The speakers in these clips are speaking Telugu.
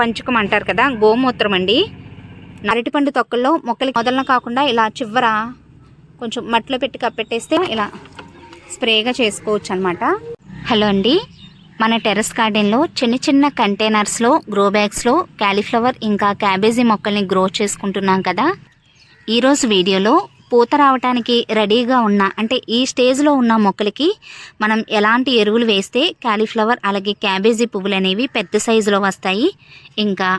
పంచకం అంటారు కదా గోమూత్రం అండి. అరటిపండు తొక్కల్లో మొక్కలు మొదలన కాకుండా ఇలా చివర కొంచెం మట్టిలో పెట్టి కప్పెట్టేస్తే ఇలా స్ప్రేగా చేసుకోవచ్చు అనమాట హలో అండి మన టెర్రస్ గార్డెన్లో చిన్న చిన్న కంటైనర్స్లో గ్రో బ్యాగ్స్లో క్యాలీఫ్లవర్ ఇంకా క్యాబేజీ మొక్కల్ని గ్రో చేసుకుంటున్నాం కదా. ఈరోజు వీడియోలో పూత రావటానికి రెడీగా ఉన్న అంటే ఈ స్టేజ్లో ఉన్న మొక్కలకి మనం ఎలాంటి ఎరువులు వేస్తే క్యాలీఫ్లవర్ అలాగే క్యాబేజీ పువ్వులు అనేవి పెద్ద సైజులో వస్తాయి. ఇంకా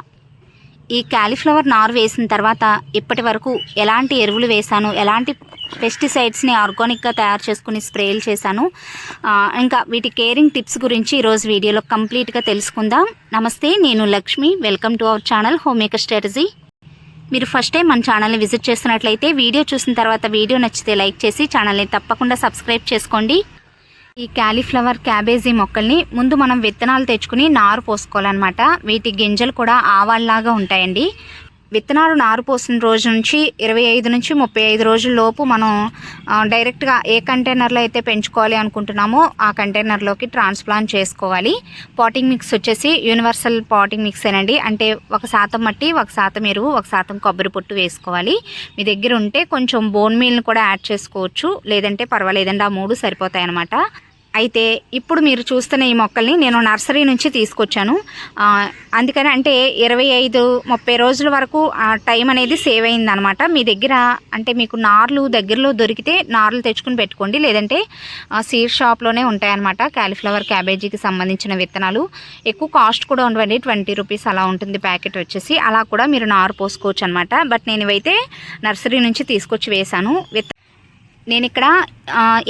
ఈ క్యాలీఫ్లవర్ నారు వేసిన తర్వాత ఇప్పటి వరకు ఎలాంటి ఎరువులు వేశాను ఎలాంటి పెస్టిసైడ్స్ని ఆర్గానిక్గా తయారు చేసుకుని స్ప్రేలు చేశాను. ఇంకా వీటి కేరింగ్ టిప్స్ గురించి ఈరోజు వీడియోలో కంప్లీట్గా తెలుసుకుందాం. నమస్తే నేను Lakshmi. Welcome to our channel home maker strategy. మీరు ఫస్ట్ టైం మన ఛానల్ని విజిట్ చేస్తున్నట్లయితే వీడియో చూసిన తర్వాత వీడియో నచ్చితే లైక్ చేసి ఛానల్ని తప్పకుండా సబ్స్క్రైబ్ చేసుకోండి. ఈ క్యాలీఫ్లవర్ క్యాబేజీ మొక్కల్ని ముందు మనం విత్తనాలు తెచ్చుకుని నారు పోసుకోవాలన్నమాట. వీటి గింజలు కూడా ఆవాల్లాగా ఉంటాయండి. విత్తనాలు నారు పోసిన రోజు నుంచి ఇరవై ఐదు నుంచి ముప్పై ఐదు రోజుల లోపు మనం డైరెక్ట్గా ఏ కంటైనర్లో అయితే పెంచుకోవాలి అనుకుంటున్నామో ఆ కంటైనర్లోకి ట్రాన్స్ప్లాంట్ చేసుకోవాలి. పాటింగ్ మిక్స్ వచ్చేసి యూనివర్సల్ పాటింగ్ మిక్స్ అండి అంటే ఒక శాతం మట్టి ఒక శాతం ఎరువు ఒక శాతం కొబ్బరి పొట్టు వేసుకోవాలి. మీ దగ్గర ఉంటే కొంచెం బోన్ మీల్ని కూడా యాడ్ చేసుకోవచ్చు. లేదంటే పర్వాలేదండి ఆ మూడు సరిపోతాయి అన్నమాట అయితే ఇప్పుడు మీరు చూస్తున్న ఈ మొక్కల్ని నేను నర్సరీ నుంచి తీసుకొచ్చాను. అందుకని అంటే ఇరవై ఐదు ముప్పై రోజుల వరకు ఆ టైం అనేది సేవ్ అయిందనమాట. మీ దగ్గర అంటే మీకు నార్లు దగ్గరలో దొరికితే నార్లు తెచ్చుకుని పెట్టుకోండి. లేదంటే సీడ్ షాప్లోనే ఉంటాయన్నమాట. క్యాలీఫ్లవర్ క్యాబేజీకి సంబంధించిన విత్తనాలు. ఎక్కువ కాస్ట్ కూడా ఉండవండి. ట్వంటీ రూపీస్ అలా ఉంటుంది ప్యాకెట్ వచ్చేసి. అలా కూడా మీరు నారు పోసుకోవచ్చు అనమాట బట్ నేను ఇవైతే నర్సరీ నుంచి తీసుకొచ్చి వేశాను. విత్త నేను ఇక్కడ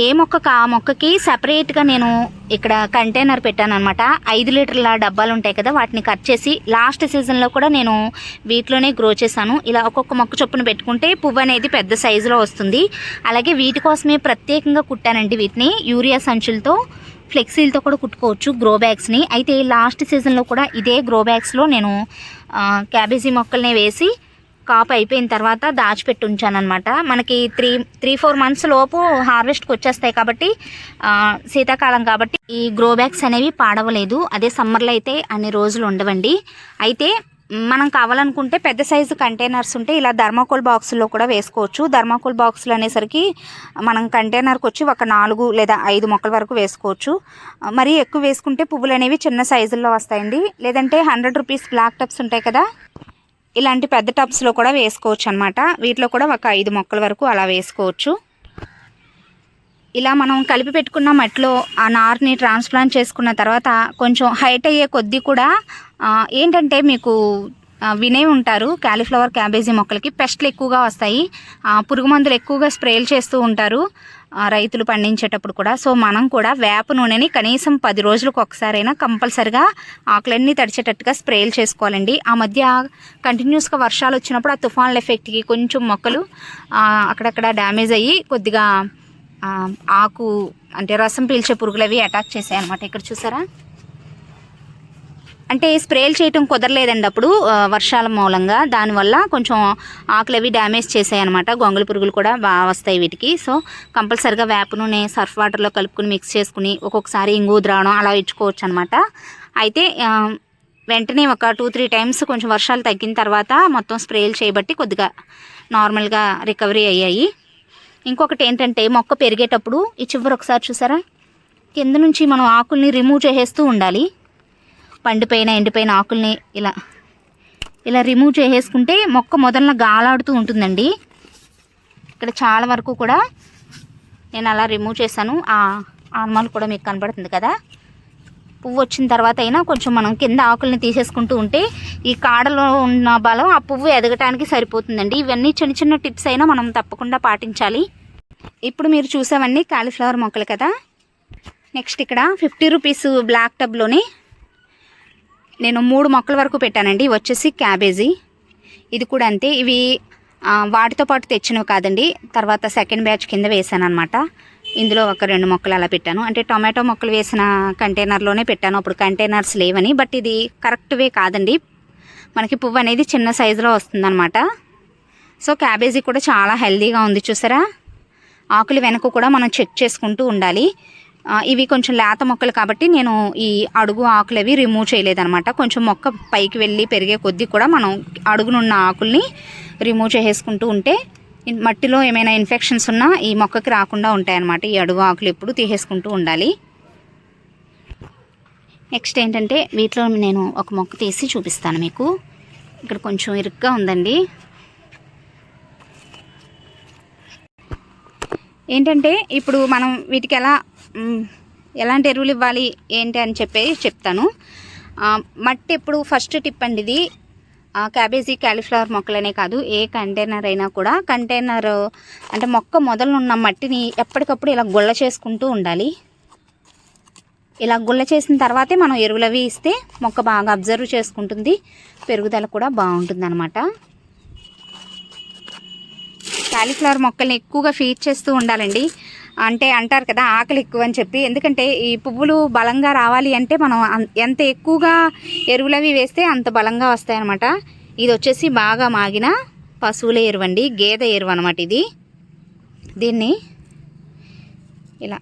ఏ మొక్కకు ఆ మొక్కకి సపరేట్గా నేను ఇక్కడ కంటైనర్ పెట్టాను అనమాట ఐదు లీటర్ల డబ్బాలు ఉంటాయి కదా వాటిని కట్ చేసి లాస్ట్ సీజన్లో కూడా నేను వీటిలోనే గ్రో చేశాను. ఇలా ఒక్కొక్క మొక్క చొప్పున పెట్టుకుంటే పువ్వు అనేది పెద్ద సైజులో వస్తుంది. అలాగే వీటి కోసమే ప్రత్యేకంగా కుట్టానండి వీటిని. యూరియా సంచులతో ఫ్లెక్సీలతో కూడా కుట్టుకోవచ్చు గ్రో బ్యాగ్స్ని అయితే లాస్ట్ సీజన్లో కూడా ఇదే గ్రో బ్యాగ్స్లో నేను క్యాబేజీ మొక్కల్ని వేసి కాపు అయిపోయిన తర్వాత దాచిపెట్టి ఉంచాను అనమాట మనకి త్రీ త్రీ ఫోర్ మంత్స్ లోపు హార్వెస్ట్కి వచ్చేస్తాయి కాబట్టి శీతాకాలం కాబట్టి ఈ గ్రో బ్యాగ్స్ అనేవి పాడవలేదు. అదే సమ్మర్లో అయితే అన్ని రోజులు ఉండవండి. అయితే మనం కావాలనుకుంటే పెద్ద సైజు కంటైనర్స్ ఉంటే ఇలా ధర్మాకోల్ బాక్సుల్లో కూడా వేసుకోవచ్చు. ధర్మాకోల్ బాక్సులు అనేసరికి మనం కంటైనర్కి వచ్చి ఒక నాలుగు లేదా ఐదు మొక్కల వరకు వేసుకోవచ్చు. మరి మరీ ఎక్కువ వేసుకుంటే పువ్వులు అనేవి చిన్న సైజుల్లో వస్తాయండి. లేదంటే హండ్రెడ్ రూపీస్ బ్లాక్ టప్స్ ఉంటాయి కదా. ఇలాంటి పెద్ద టబ్స్లో కూడా వేసుకోవచ్చు అనమాట వీటిలో కూడా ఒక ఐదు మొక్కల వరకు అలా వేసుకోవచ్చు. ఇలా మనం కలిపి పెట్టుకున్న మట్టిలో ఆ నార్ని ట్రాన్స్ప్లాంట్ చేసుకున్న తర్వాత కొంచెం హైట్ అయ్యే కొద్దీ కూడా ఏంటంటే మీకు వినే ఉంటారు క్యాలీఫ్లవర్ క్యాబేజీ మొక్కలకి పెస్ట్లు ఎక్కువగా వస్తాయి. పురుగు మందులు ఎక్కువగా స్ప్రేలు చేస్తూ ఉంటారు. రైతులు పండించేటప్పుడు కూడా. సో మనం కూడా వేప నూనెని కనీసం పది రోజులకు ఒకసారైనా కంపల్సరిగా ఆకులన్నీ తడిచేటట్టుగా స్ప్రేలు చేసుకోవాలండి. ఆ మధ్య కంటిన్యూస్గా వర్షాలు వచ్చినప్పుడు ఆ తుఫాన్ల ఎఫెక్ట్కి కొంచెం మొక్కలు అక్కడక్కడ డ్యామేజ్ అయ్యి కొద్దిగా ఆకు అంటే రసం పీల్చే పురుగులు అవి అటాక్ చేసాయి అనమాట ఇక్కడ చూసారా? అంటే స్ప్రేలు చేయటం కుదరలేదండి అప్పుడు వర్షాల మూలంగా. దానివల్ల కొంచెం ఆకులు అవి డ్యామేజ్ చేసాయి అనమాట గొంగళి పురుగులు కూడా బాగా వస్తాయి వీటికి. సో కంపల్సరిగా వేప నూనె సర్ఫ్ వాటర్లో కలుపుకుని మిక్స్ చేసుకుని ఒక్కొక్కసారి ఇంగు ద్రావణం అలా ఇచ్చుకోవచ్చు అనమాట అయితే వెంటనే ఒక టూ త్రీ టైమ్స్ కొంచెం వర్షాలు తగ్గిన తర్వాత మొత్తం స్ప్రేలు చేయబట్టి కొద్దిగా నార్మల్గా రికవరీ అయ్యాయి. ఇంకొకటి ఏంటంటే మొక్క పెరిగేటప్పుడు ఈ చివరి ఒకసారి చూసారా? కింద నుంచి మనం ఆకుల్ని రిమూవ్ చేసేస్తూ ఉండాలి. పండిపోయిన ఎండిపోయిన ఆకుల్ని ఇలా ఇలా రిమూవ్ చేసేసుకుంటే మొక్క మొదలన గాలాడుతూ ఉంటుందండి. ఇక్కడ చాలా వరకు కూడా నేను అలా రిమూవ్ చేశాను. ఆ ఆన్మాల్ కూడా మీకు కనబడుతుంది కదా. పువ్వు వచ్చిన తర్వాత అయినా కొంచెం మనం కింద ఆకుల్ని తీసేసుకుంటూ ఉంటే ఈ కాడలో ఉన్న బలం ఆ పువ్వు ఎదగటానికి సరిపోతుందండి. ఇవన్నీ చిన్న చిన్న టిప్స్ అయినా మనం తప్పకుండా పాటించాలి. ఇప్పుడు మీరు చూసావన్నీ కాలీఫ్లవర్ మొక్కలు కదా. నెక్స్ట్ ఇక్కడ ఫిఫ్టీ రూపీస్ బ్లాక్ టబ్లోని నేను మూడు మొక్కల వరకు పెట్టానండి. ఇవి వచ్చేసి క్యాబేజీ. ఇది కూడా అంతే. ఇవి వాటితో పాటు తెచ్చినవి కాదండి. తర్వాత సెకండ్ బ్యాచ్ కింద వేసాను అనమాట ఇందులో ఒక రెండు మొక్కలు అలా పెట్టాను. అంటే టొమాటో మొక్కలు వేసిన కంటైనర్లోనే పెట్టాను. అప్పుడు కంటైనర్స్ లేవని. బట్ ఇది కరెక్ట్ వే కాదండి. మనకి పువ్వు అనేది చిన్న సైజులో వస్తుందన్నమాట. సో క్యాబేజీ కూడా చాలా హెల్దీగా ఉంది చూసారా? ఆకులు వెనక కూడా మనం చెక్ చేసుకుంటూ ఉండాలి. ఇవి కొంచెం లేత మొక్కలు కాబట్టి నేను ఈ అడుగు ఆకులు అవి రిమూవ్ చేయలేదనమాట కొంచెం మొక్క పైకి వెళ్ళి పెరిగే కొద్దీ కూడా మనం అడుగునున్న ఆకుల్ని రిమూవ్ చేసేసుకుంటూ ఉంటే మట్టిలో ఏమైనా ఇన్ఫెక్షన్స్ ఉన్నా ఈ మొక్కకి రాకుండా ఉంటాయన్నమాట. ఈ అడుగు ఆకులు ఎప్పుడు తీసేసుకుంటూ ఉండాలి. నెక్స్ట్ ఏంటంటే వీటిలో నేను ఒక మొక్క తీసి చూపిస్తాను మీకు. ఇక్కడ కొంచెం ఇరుగ్గా ఉందండి. ఏంటంటే ఇప్పుడు మనం వీటికి ఎలా ఎలాంటి ఎరువులు ఇవ్వాలి ఏంటి అని చెప్పి చెప్తాను. మట్టి ఎప్పుడు ఫస్ట్ టిప్ అండి ఇది. క్యాబేజీ క్యాలీఫ్లవర్ మొక్కలనే కాదు ఏ కంటైనర్ అయినా కూడా కంటైనర్ అంటే మొక్క మొదలున్న మట్టిని ఎప్పటికప్పుడు ఇలా గుల్ల చేసుకుంటూ ఉండాలి. ఇలా గుల్ల చేసిన తర్వాతే మనం ఎరువులవి ఇస్తే మొక్క బాగా అబ్జర్వ్ చేసుకుంటుంది పెరుగుదల కూడా బాగుంటుంది క్యాలీఫ్లవర్ కాలీఫ్లవర్ మొక్కల్ని ఎక్కువగా ఫీడ్ చేస్తూ ఉండాలండి. అంటే అంటారు కదా ఆకలి ఎక్కువ అని చెప్పి. ఎందుకంటే ఈ పువ్వులు బలంగా రావాలి అంటే మనం ఎంత ఎక్కువగా ఎరువులవి వేస్తే అంత బలంగా వస్తాయి అనమాట ఇది వచ్చేసి బాగా మాగిన పశువుల ఎరువు అండి గేదె ఎరువు అనమాట ఇది. దీన్ని ఇలా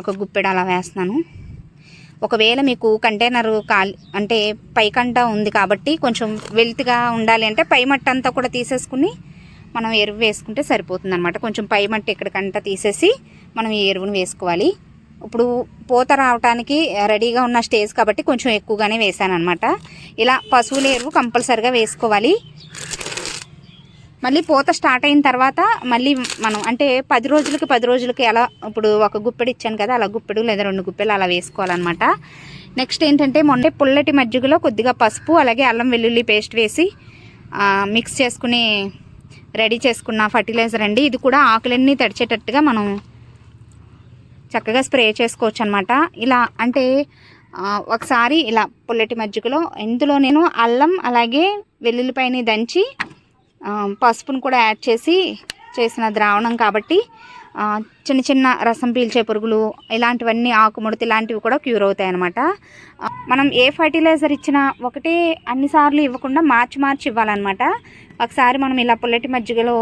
ఒక గుప్పెడు అలా వేస్తున్నాను. ఒకవేళ మీకు కంటైనర్ కాలి అంటే పైకంట ఉంది కాబట్టి కొంచెం వెల్త్గా ఉండాలి అంటే పై మట్టి అంతా కూడా తీసేసుకుని మనం ఎరువు వేసుకుంటే సరిపోతుంది అనమాట కొంచెం పై మట్టి ఎక్కడికంట తీసేసి మనం ఈ ఎరువును వేసుకోవాలి. ఇప్పుడు పూత రావడానికి రెడీగా ఉన్న స్టేజ్ కాబట్టి కొంచెం ఎక్కువగానే వేసాను అనమాట ఇలా పశువుల ఎరువు కంపల్సరిగా వేసుకోవాలి. మళ్ళీ పూత స్టార్ట్ అయిన తర్వాత మళ్ళీ మనం అంటే పది రోజులకి పది రోజులకి ఎలా ఇప్పుడు ఒక గుప్పెడు ఇచ్చాను కదా అలా గుప్పెడు లేదా రెండు గుప్పెలు అలా వేసుకోవాలన్నమాట. నెక్స్ట్ ఏంటంటే మొన్నే పుల్లటి మజ్జిగలో కొద్దిగా పసుపు అలాగే అల్లం వెల్లుల్లి పేస్ట్ వేసి మిక్స్ చేసుకుని రెడీ చేసుకున్న ఫర్టిలైజర్ అండి. ఇది కూడా ఆకులన్నీ తడిచేటట్టుగా మనం చక్కగా స్ప్రే చేసుకోవచ్చు అనమాట ఇలా అంటే ఒకసారి ఇలా పుల్లటి మజ్జిగలో ఇందులో నేను అల్లం అలాగే వెల్లుల్లిపాయని దంచి పసుపును కూడా యాడ్ చేసి చేసిన ద్రావణం కాబట్టి చిన్న చిన్న రసం పీల్చే పురుగులు ఇలాంటివన్నీ ఆకుముడత ఇలాంటివి కూడా క్యూర్ అవుతాయి అనమాట మనం ఏ ఫర్టిలైజర్ ఇచ్చినా ఒకటే అన్నిసార్లు ఇవ్వకుండా మార్చి మార్చి ఇవ్వాలన్నమాట. ఒకసారి మనం ఇలా పుల్లటి మజ్జిగలో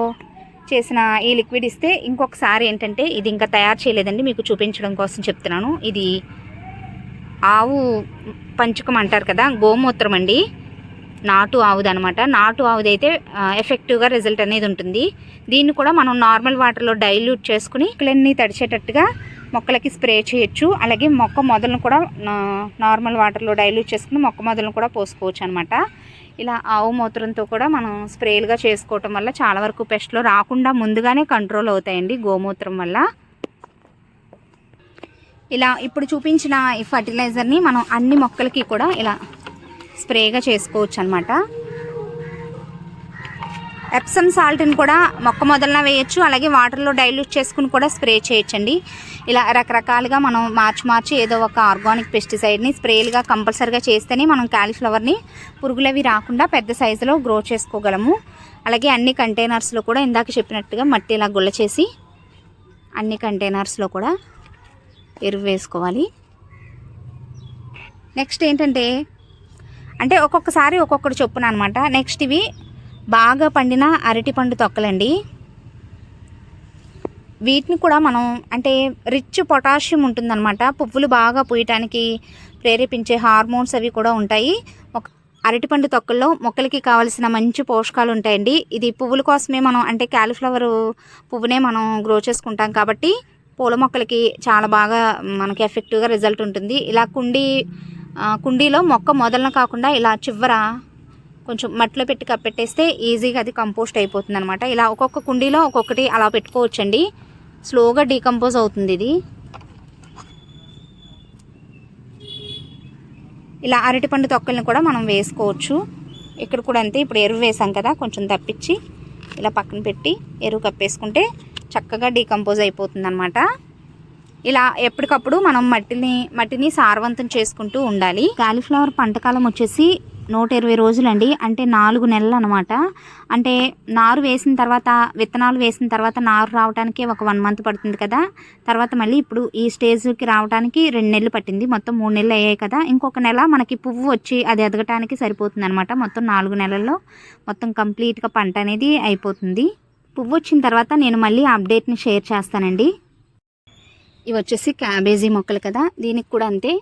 చేసిన ఈ లిక్విడ్ ఇస్తే ఇంకొకసారి ఏంటంటే ఇది ఇంకా తయారు చేయలేదండి మీకు చూపించడం కోసం చెప్తున్నాను. ఇది ఆవు పంచకం అంటారు కదా గోమూత్రం అండి. నాటు ఆవుది అనమాట నాటు ఆవుది అయితే ఎఫెక్టివ్గా రిజల్ట్ అనేది ఉంటుంది. దీన్ని కూడా మనం నార్మల్ వాటర్లో డైల్యూట్ చేసుకుని ఇక్కడన్నీ తడిచేటట్టుగా మొక్కలకి స్ప్రే చేయొచ్చు. అలాగే మొక్క మొదలను కూడా నార్మల్ వాటర్లో డైల్యూట్ చేసుకుని మొక్క మొదలను కూడా పోసుకోవచ్చు అనమాట ఇలా ఆవు మూత్రంతో కూడా మనం స్ప్రేలుగా చేసుకోవటం వల్ల చాలా వరకు పెస్ట్లు రాకుండా ముందుగానే కంట్రోల్ అవుతాయండి గోమూత్రం వల్ల. ఇలా ఇప్పుడు చూపించిన ఈ ఫర్టిలైజర్ని మనం అన్ని మొక్కలకి కూడా ఇలా స్ప్రేగా చేసుకోవచ్చు అనమాట ఎప్సమ్ సాల్ట్ని కూడా మొక్క మొదలన వేయచ్చు అలాగే వాటర్లో డైల్యూట్ చేసుకుని కూడా స్ప్రే చేయొచ్చండి. ఇలా రకరకాలుగా మనం మార్చి మార్చి ఏదో ఒక ఆర్గానిక్ పెస్టిసైడ్ని స్ప్రేలుగా కంపల్సరిగా చేస్తేనే మనం క్యాలీఫ్లవర్ని పురుగులవి రాకుండా పెద్ద సైజులో గ్రో చేసుకోగలము. అలాగే అన్ని కంటైనర్స్లో కూడా ఇందాక చెప్పినట్టుగా మట్టి ఇలా గుల్ల చేసి అన్ని కంటైనర్స్లో కూడా ఎరువు వేసుకోవాలి. నెక్స్ట్ ఏంటంటే అంటే ఒక్కొక్కసారి ఒక్కొక్కటి చొప్పున అనమాట నెక్స్ట్ ఇవి బాగా పండిన అరటిపండు తొక్కలండి. వీటిని కూడా మనం అంటే రిచ్ పొటాషియం ఉంటుందన్నమాట. పువ్వులు బాగా పూయటానికి ప్రేరేపించే హార్మోన్స్ అవి కూడా ఉంటాయి. అరటిపండు తొక్కల్లో మొక్కలకి కావాల్సిన మంచి పోషకాలు ఉంటాయండి. ఇది పువ్వుల కోసమే మనం అంటే క్యాలీఫ్లవర్ పువ్వునే మనం గ్రో చేసుకుంటాం కాబట్టి పూల మొక్కలకి చాలా బాగా మనకి ఎఫెక్టివ్గా రిజల్ట్ ఉంటుంది. ఇలా కుండీ కుండీలో మొక్క మొదలన కాకుండా ఇలా చివర కొంచెం మట్టిలో పెట్టి కప్పెట్టేస్తే ఈజీగా అది కంపోస్ట్ అయిపోతుంది అనమాట ఇలా ఒక్కొక్క కుండీలో ఒక్కొక్కటి అలా పెట్టుకోవచ్చండి. స్లోగా డీకంపోజ్ అవుతుంది ఇది. ఇలా అరటిపండు తొక్కల్ని కూడా మనం వేసుకోవచ్చు. ఇక్కడ కూడా అంతే ఇప్పుడు ఎరువు వేసాం కదా కొంచెం తప్పించి ఇలా పక్కన పెట్టి ఎరువు కప్పేసుకుంటే చక్కగా డీకంపోజ్ అయిపోతుంది అనమాట ఇలా ఎప్పటికప్పుడు మనం మట్టిని మట్టిని సారవంతం చేసుకుంటూ ఉండాలి. కాలీఫ్లవర్ పంటకాలం వచ్చేసి నూట ఇరవై రోజులండి. అంటే నాలుగు నెలలు అనమాట అంటే నారు వేసిన తర్వాత విత్తనాలు వేసిన తర్వాత నారు రావడానికి ఒక వన్ మంత్ పడుతుంది కదా. తర్వాత మళ్ళీ ఇప్పుడు ఈ స్టేజ్కి రావడానికి రెండు నెలలు పట్టింది. మొత్తం మూడు నెలలు అయ్యాయి కదా. ఇంకొక నెల మనకి పువ్వు వచ్చి అది ఎదగటానికి సరిపోతుంది అనమాట మొత్తం నాలుగు నెలల్లో మొత్తం కంప్లీట్గా పంట అనేది అయిపోతుంది. పువ్వు వచ్చిన తర్వాత నేను మళ్ళీ అప్డేట్ని షేర్ చేస్తానండి. ఇవి వచ్చేసి క్యాబేజీ మొక్కలు కదా. దీనికి కూడా అంతే.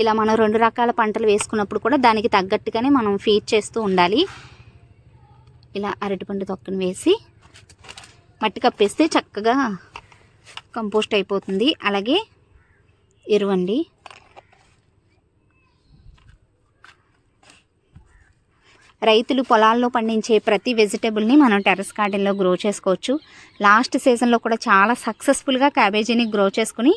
ఇలా మనం రెండు రకాల పంటలు వేసుకున్నప్పుడు కూడా దానికి తగ్గట్టుగానే మనం ఫీడ్ చేస్తూ ఉండాలి. ఇలా అరటిపండు తొక్కను వేసి మట్టి కప్పేస్తే చక్కగా కంపోస్ట్ అయిపోతుంది. అలాగే ఎరువండి. రైతులు పొలాల్లో పండించే ప్రతి వెజిటేబుల్ని మనం టెర్రస్ గార్డెన్లో గ్రో చేసుకోవచ్చు. లాస్ట్ సీజన్లో కూడా చాలా సక్సెస్ఫుల్గా క్యాబేజీని గ్రో చేసుకుని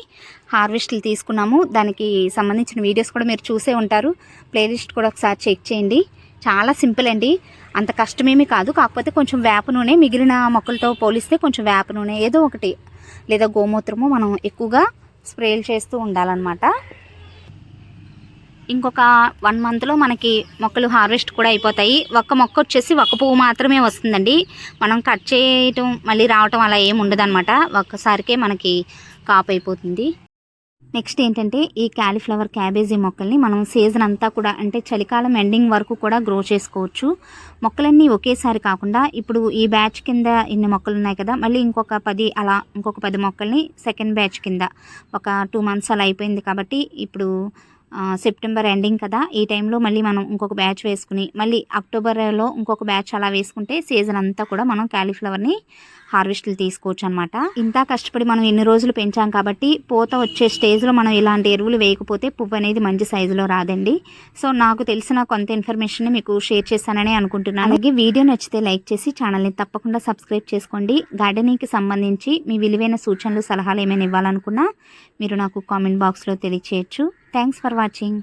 హార్వెస్ట్లు తీసుకున్నాము. దానికి సంబంధించిన వీడియోస్ కూడా మీరు చూసే ఉంటారు. ప్లేలిస్ట్ కూడా ఒకసారి చెక్ చేయండి. చాలా సింపుల్ అండి. అంత కష్టమేమీ కాదు. కాకపోతే కొంచెం వేప నూనె మిగిలిన మొక్కలతో పోలిస్తే కొంచెం వేప నూనె ఏదో ఒకటి లేదా గోమూత్రము మనం ఎక్కువగా స్ప్రేలు చేస్తూ ఉండాలన్నమాట. ఇంకొక వన్ మంత్లో మనకి మొక్కలు హార్వెస్ట్ కూడా అయిపోతాయి. ఒక్క మొక్క వచ్చేసి ఒక్క పువ్వు మాత్రమే వస్తుందండి. మనం కట్ చేయటం మళ్ళీ రావటం అలా ఏమి ఉండదన్నమాట. ఒక్కసారికే మనకి కాపు అయిపోతుంది. నెక్స్ట్ ఏంటంటే ఈ క్యాలీఫ్లవర్ క్యాబేజీ మొక్కల్ని మనం సీజన్ అంతా కూడా అంటే చలికాలం ఎండింగ్ వరకు కూడా గ్రో చేసుకోవచ్చు. మొక్కలన్నీ ఒకేసారి కాకుండా ఇప్పుడు ఈ బ్యాచ్ కింద ఇన్ని మొక్కలు ఉన్నాయి కదా మళ్ళీ ఇంకొక పది అలా ఇంకొక పది మొక్కల్ని సెకండ్ బ్యాచ్ కింద ఒక టూ మంత్స్ అలా అయిపోయింది కాబట్టి ఇప్పుడు సెప్టెంబర్ ఎండింగ్ కదా ఈ టైంలో మళ్ళీ మనం ఇంకొక బ్యాచ్ వేసుకుని మళ్ళీ అక్టోబర్లో ఇంకొక బ్యాచ్ అలా వేసుకుంటే సీజన్ అంతా కూడా మనం క్యాలీఫ్లవర్ని హార్వెస్ట్లు తీసుకోవచ్చు అనమాట ఇంత కష్టపడి మనం ఎన్ని రోజులు పెంచాం కాబట్టి పూత వచ్చే స్టేజ్లో మనం ఇలాంటి ఎరువులు వేయకపోతే పువ్వు అనేది మంచి సైజులో రాదండి. సో నాకు తెలిసిన కొంత ఇన్ఫర్మేషన్ మీకు షేర్ చేశానని అనుకుంటున్నాను. అలాగే వీడియో నచ్చితే లైక్ చేసి ఛానల్ని తప్పకుండా సబ్స్క్రైబ్ చేసుకోండి. గార్డెనింగ్కి సంబంధించి మీ విలువైన సూచనలు సలహాలు ఏమైనా ఇవ్వాలనుకున్నా మీరు నాకు కామెంట్ బాక్స్లో తెలియచేయచ్చు. Thanks for watching.